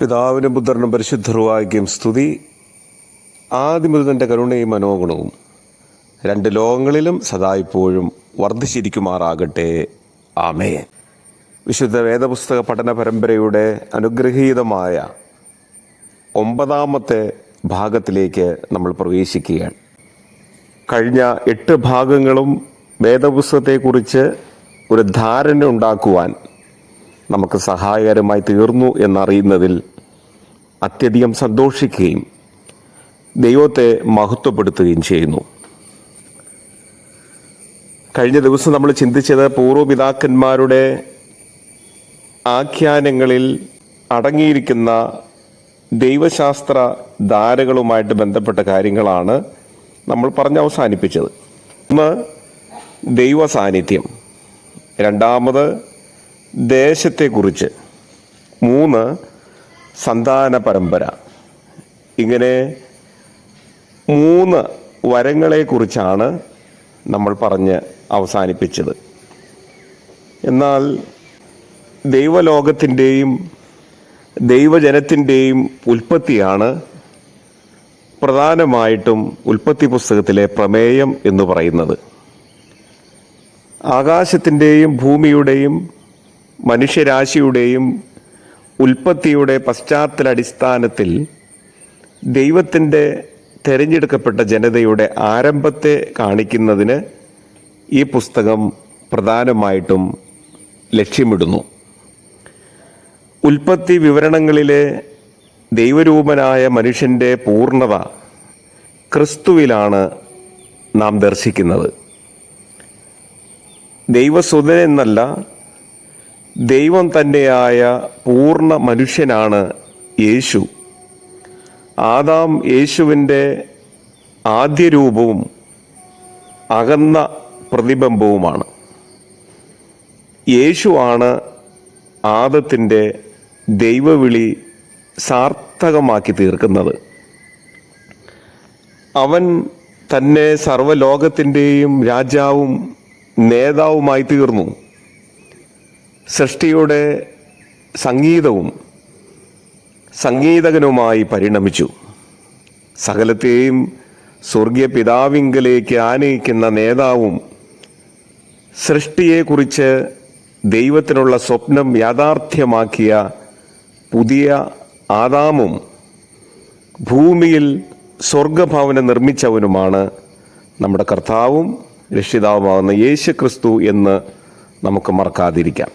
പിതാവിനും പുത്രനും പരിശുദ്ധർവായിക്കും സ്തുതി. ആദ്യമുതന്റെ കരുണയും മനോഗുണവും രണ്ട് ലോകങ്ങളിലും സദാ ഇപ്പോഴും വർദ്ധിച്ചിരിക്കുമാറാകട്ടെ. ആമേ വിശുദ്ധ വേദപുസ്തക പഠന പരമ്പരയുടെ അനുഗ്രഹീതമായ ഒമ്പതാമത്തെ ഭാഗത്തിലേക്ക് നമ്മൾ പ്രവേശിക്കുകയാണ്. കഴിഞ്ഞ എട്ട് ഭാഗങ്ങളും വേദപുസ്തകത്തെക്കുറിച്ച് ഒരു ധാരണ ഉണ്ടാക്കുവാൻ നമുക്ക് സഹായകരമായി തീർന്നു എന്നറിയുന്നതിൽ അത്യധികം സന്തോഷിക്കുകയും ദൈവത്തെ മഹത്വപ്പെടുത്തുകയും ചെയ്യുന്നു. കഴിഞ്ഞ ദിവസം നമ്മൾ ചിന്തിച്ചത് പൂർവപിതാക്കന്മാരുടെ ആഖ്യാനങ്ങളിൽ അടങ്ങിയിരിക്കുന്ന ദൈവശാസ്ത്ര ധാരകളുമായിട്ട് ബന്ധപ്പെട്ട കാര്യങ്ങളാണ് നമ്മൾ പറഞ്ഞ് അവസാനിപ്പിച്ചത്. ഒന്ന് ദൈവ സാന്നിധ്യം രണ്ടാമത് ദേശത്തെക്കുറിച്ച്. മൂന്ന് സന്താന പരമ്പര ഇങ്ങനെ മൂന്ന് വരങ്ങളെക്കുറിച്ചാണ് നമ്മൾ പറഞ്ഞ് അവസാനിപ്പിച്ചത്. എന്നാൽ ദൈവലോകത്തിന്റെയും ദൈവജനത്തിന്റെയും ഉൽപ്പത്തിയാണ് പ്രധാനമായിട്ടും ഉൽപ്പത്തി പുസ്തകത്തിലെ പ്രമേയം എന്ന് പറയുന്നത്. ആകാശത്തിന്റെയും ഭൂമിയുടെയും മനുഷ്യരാശിയുടെയും ഉൽപ്പത്തിയുടെ പശ്ചാത്തലടിസ്ഥാനത്തിൽ ദൈവത്തിന്റെ തിരഞ്ഞെടുക്കപ്പെട്ട ജനതയുടെ ആരംഭത്തെ കാണിക്കുന്നതിന് ഈ പുസ്തകം പ്രധാനമായിട്ടും ലക്ഷ്യമിടുന്നു. ഉൽപ്പത്തി വിവരണങ്ങളിലെ ദൈവരൂപനായ മനുഷ്യന്റെ പൂർണത ക്രിസ്തുവിലാണ് നാം ദർശിക്കുന്നത്. ദൈവസുതൻ എന്നല്ല ദൈവം തന്നെയായ പൂർണ മനുഷ്യനാണ് യേശു. ആദാം യേശുവിന്റെ ആദ്യ രൂപവും അകന്ന പ്രതിബിംബവുമാണ്. യേശുവാണ് ആദത്തിന്റെ ദൈവവിളി സാർത്ഥകമാക്കി തീർക്കുന്നത്. അവൻ തന്നെ സർവലോകത്തിന്റെയും രാജാവും നേതാവുമായി തീർന്നു. സൃഷ്ടിയുടെ സംഗീതവും സംഗീതകനുമായി പരിണമിച്ചു. സകലത്തെയും സ്വർഗീയ പിതാവിങ്കലേക്ക് ആനയിക്കുന്ന നേതാവും സൃഷ്ടിയെക്കുറിച്ച് ദൈവത്തിനുള്ള സ്വപ്നം യാഥാർത്ഥ്യമാക്കിയ പുതിയ ആദാമും ഭൂമിയിൽ സ്വർഗഭവനം നിർമ്മിച്ചവനുമാണ് നമ്മുടെ കർത്താവും രക്ഷിതാവുമാകുന്ന യേശു ക്രിസ്തു എന്ന് നമുക്ക് മറക്കാതിരിക്കാം.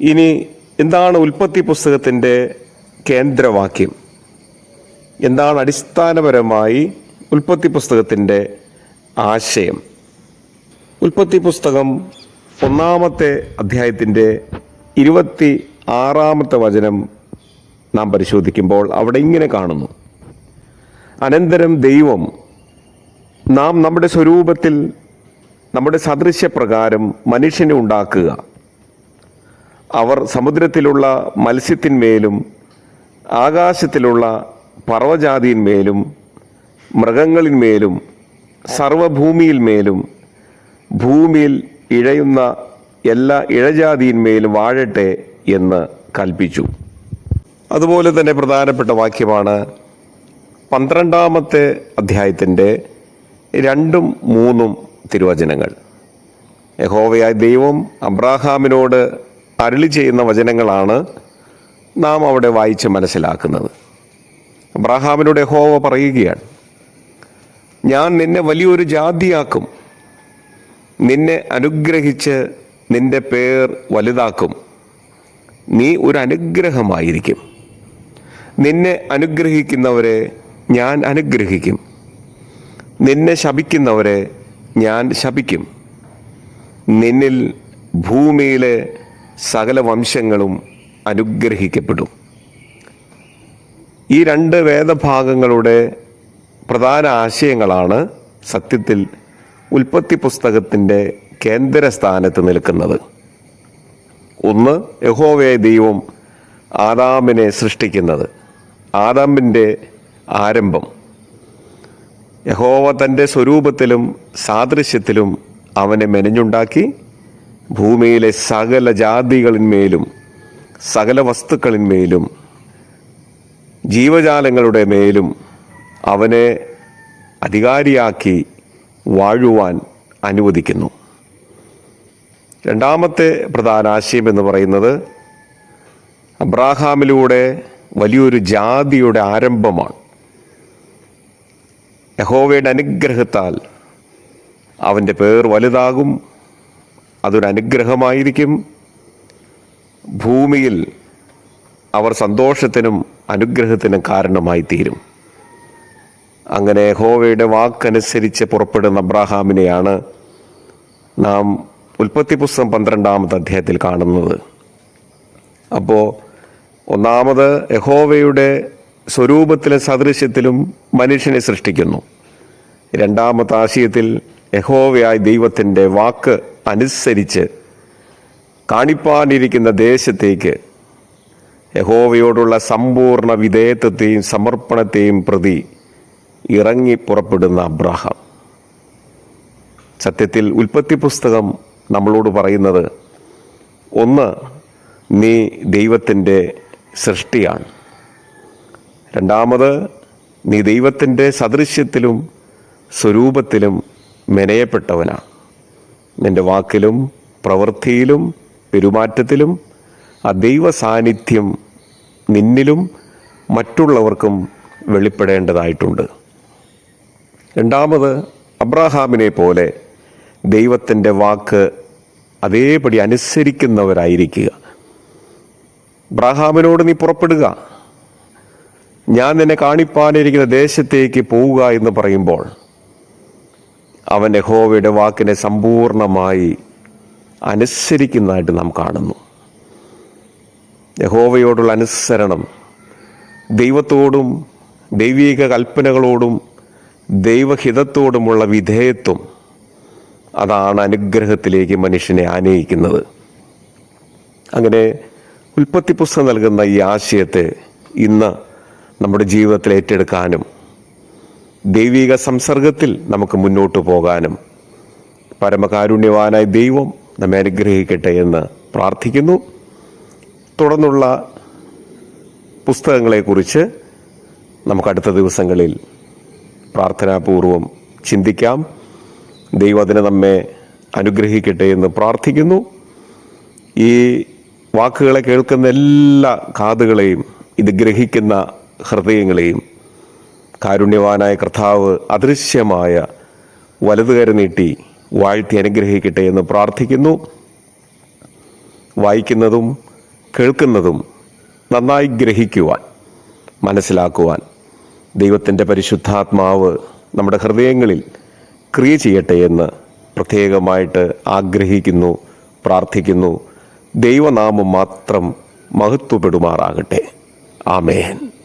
ഇനി എന്താണ് ഉൽപ്പത്തി പുസ്തകത്തിന്റെ കേന്ദ്രവാക്യം? എന്താണ് അടിസ്ഥാനപരമായി ഉൽപ്പത്തി പുസ്തകത്തിന്റെ ആശയം? ഉൽപ്പത്തി പുസ്തകം ഒന്നാമത്തെ അധ്യായത്തിന്റെ ഇരുപത്തി ആറാമത്തെ വചനം നാം പരിശോധിക്കുമ്പോൾ അവിടെ ഇങ്ങനെ കാണുന്നു. അനന്തരം ദൈവം നാം നമ്മുടെ സ്വരൂപത്തിൽ നമ്മുടെ സദൃശ്യപ്രകാരം മനുഷ്യനെ ഉണ്ടാക്കുക. അവർ സമുദ്രത്തിലുള്ള മത്സ്യത്തിന്മേലും ആകാശത്തിലുള്ള പർവജാതിന്മേലും മൃഗങ്ങളിന്മേലും സർവഭൂമിയിന്മേലും ഭൂമിയിൽ ഇഴയുന്ന എല്ലാ ഇഴജാതിയിന്മേലും വാഴട്ടെ എന്ന് കൽപ്പിച്ചു. അതുപോലെ തന്നെ പ്രധാനപ്പെട്ട വാക്യമാണ് പന്ത്രണ്ടാമത്തെ അധ്യായത്തിന്റെ രണ്ടും മൂന്നും തിരുവചനങ്ങൾ. യഹോവയായ ദൈവം അബ്രാഹാമിനോട് അരളി ചെയ്യുന്ന വചനങ്ങളാണ് നാം അവിടെ വായിച്ച് മനസ്സിലാക്കുന്നത്. അബ്രാഹാമിനോട് യഹോവ പറയുകയാണ് ഞാൻ നിന്നെ വലിയൊരു ജാതിയാക്കും. നിന്നെ അനുഗ്രഹിച്ച് നിന്റെ പേർ വലുതാക്കും. നീ ഒരു അനുഗ്രഹമായിരിക്കും നിന്നെ അനുഗ്രഹിക്കുന്നവരെ ഞാൻ അനുഗ്രഹിക്കും. നിന്നെ ശപിക്കുന്നവരെ ഞാൻ ശപിക്കും. നിന്നിൽ ഭൂമിയിലെ സകല വംശങ്ങളും അനുഗ്രഹിക്കപ്പെടും. ഈ രണ്ട് വേദഭാഗങ്ങളുടെ പ്രധാന ആശയങ്ങളാണ് സത്യത്തിൽ ഉൽപ്പത്തി പുസ്തകത്തിന്റെ കേന്ദ്ര സ്ഥാനത്ത് നിൽക്കുന്നത്. ഒന്ന് യഹോവയെ ദൈവം ആദാമിനെ സൃഷ്ടിക്കുന്നത്. ആദാമിന്റെ ആരംഭം. യഹോവ തന്റെ സ്വരൂപത്തിലും സാദൃശ്യത്തിലും അവനെ മെനഞ്ഞുണ്ടാക്കി ഭൂമിയിലെ സകല ജാതികളിന്മേലും സകല വസ്തുക്കളിന്മേലും ജീവജാലങ്ങളുടെ മേലും അവനെ അധികാരിയാക്കി വാഴുവാൻ അനുവദിക്കുന്നു. രണ്ടാമത്തെ പ്രധാന ആശയം എന്ന് പറയുന്നത് അബ്രാഹാമിലൂടെ വലിയൊരു ജാതിയുടെ ആരംഭമാണ്. യഹോവയുടെ അനുഗ്രഹത്താൽ അവന്റെ പേർ വലുതാകും അതൊരു അനുഗ്രഹമായിരിക്കും. ഭൂമിയിൽ അവർ സന്തോഷത്തിനും അനുഗ്രഹത്തിനും കാരണമായി തീരും അങ്ങനെ ഹോവയുടെ വാക്കനുസരിച്ച് പുറപ്പെടുന്ന അബ്രാഹാമിനെയാണ് നാം ഉൽപ്പത്തി പുസ്തകം പന്ത്രണ്ടാമത്തെ അധ്യായത്തിൽ കാണുന്നത്. അപ്പോൾ ഒന്നാമത് യഹോവയുടെ സ്വരൂപത്തിലും സദൃശ്യത്തിലും മനുഷ്യനെ സൃഷ്ടിക്കുന്നു. രണ്ടാമത്തെ ആശയത്തിൽ യഹോവയായ ദൈവത്തിന്റെ വാക്ക് അനുസരിച്ച് കാണിപ്പാനിരിക്കുന്ന ദേശത്തേക്ക് യഹോവയോടുള്ള സമ്പൂർണ വിധേയത്വത്തെയും സമർപ്പണത്തെയും പ്രതി ഇറങ്ങി പുറപ്പെടുന്ന അബ്രഹാം. സത്യത്തിൽ ഉൽപ്പത്തി പുസ്തകം നമ്മളോട് പറയുന്നത് ഒന്ന് നീ ദൈവത്തിന്റെ സൃഷ്ടിയാണ്. രണ്ടാമത് നീ ദൈവത്തിന്റെ സദൃശ്യത്തിലും സ്വരൂപത്തിലും മെനയപ്പെട്ടവനാണ്. നിന്റെ വാക്കിലും പ്രവൃത്തിയിലും പെരുമാറ്റത്തിലും ആ ദൈവ സാന്നിധ്യം നിന്നിലും മറ്റുള്ളവർക്കും വെളിപ്പെടേണ്ടതായിട്ടുണ്ട്. രണ്ടാമത് അബ്രഹാമിനെ പോലെ ദൈവത്തിന്റെ വാക്ക് അതേപടി അനുസരിക്കുന്നവരായിരിക്കുക. അബ്രഹാമിനോട് നീ പുറപ്പെടുക. ഞാൻ നിന്നെ കാണിപ്പാനിരിക്കുന്ന ദേശത്തേക്ക് പോവുക എന്ന് പറയുമ്പോൾ അവൻ യഹോവയുടെ വാക്കിനെ സമ്പൂർണമായി അനുസരിക്കുന്നതായിട്ട് നാം കാണുന്നു. യഹോവയോടുള്ള അനുസരണം ദൈവത്തോടും ദൈവിക കൽപ്പനകളോടും ദൈവഹിതത്തോടുമുള്ള വിധേയത്വം അതാണ് അനുഗ്രഹത്തിലേക്ക് മനുഷ്യനെ ആനയിക്കുന്നത്. അങ്ങനെ ഉൽപ്പത്തി പുസ്തകം നൽകുന്ന ഈ ആശയത്തെ ഇന്ന് നമ്മുടെ ജീവിതത്തിൽ ഏറ്റെടുക്കാനും ദൈവിക സംസർഗത്തിൽ നമുക്ക് മുന്നോട്ട് പോകാനും പരമകാരുണ്യവാനായ ദൈവം നമ്മെ അനുഗ്രഹിക്കട്ടെ എന്ന് പ്രാർത്ഥിക്കുന്നു. തുടർന്നുള്ള പുസ്തകങ്ങളെക്കുറിച്ച് നമുക്ക് അടുത്ത ദിവസങ്ങളിൽ പ്രാർത്ഥനാപൂർവം ചിന്തിക്കാം. ദൈവത്തിന് നമ്മെ അനുഗ്രഹിക്കട്ടെ എന്ന് പ്രാർത്ഥിക്കുന്നു. ഈ വാക്കുകളെ കേൾക്കുന്ന എല്ലാ കാതുകളെയും ഇത് ഗ്രഹിക്കുന്ന ഹൃദയങ്ങളെയും കാരുണ്യവാനായ കർത്താവ് അദൃശ്യമായ വലതുകര നീട്ടി വാഴ്ത്തി അനുഗ്രഹിക്കട്ടെ എന്ന് പ്രാർത്ഥിക്കുന്നു. വായിക്കുന്നതും കേൾക്കുന്നതും നന്നായി ഗ്രഹിക്കുവാൻ മനസ്സിലാക്കുവാൻ ദൈവത്തിന്റെ പരിശുദ്ധാത്മാവ് നമ്മുടെ ഹൃദയങ്ങളിൽ ക്രിയ ചെയ്യട്ടെ എന്ന് പ്രത്യേകമായിട്ട് ആഗ്രഹിക്കുന്നു പ്രാർത്ഥിക്കുന്നു. ദൈവനാമം മാത്രം മഹത്വപ്പെടുമാറാകട്ടെ. ആമേൻ.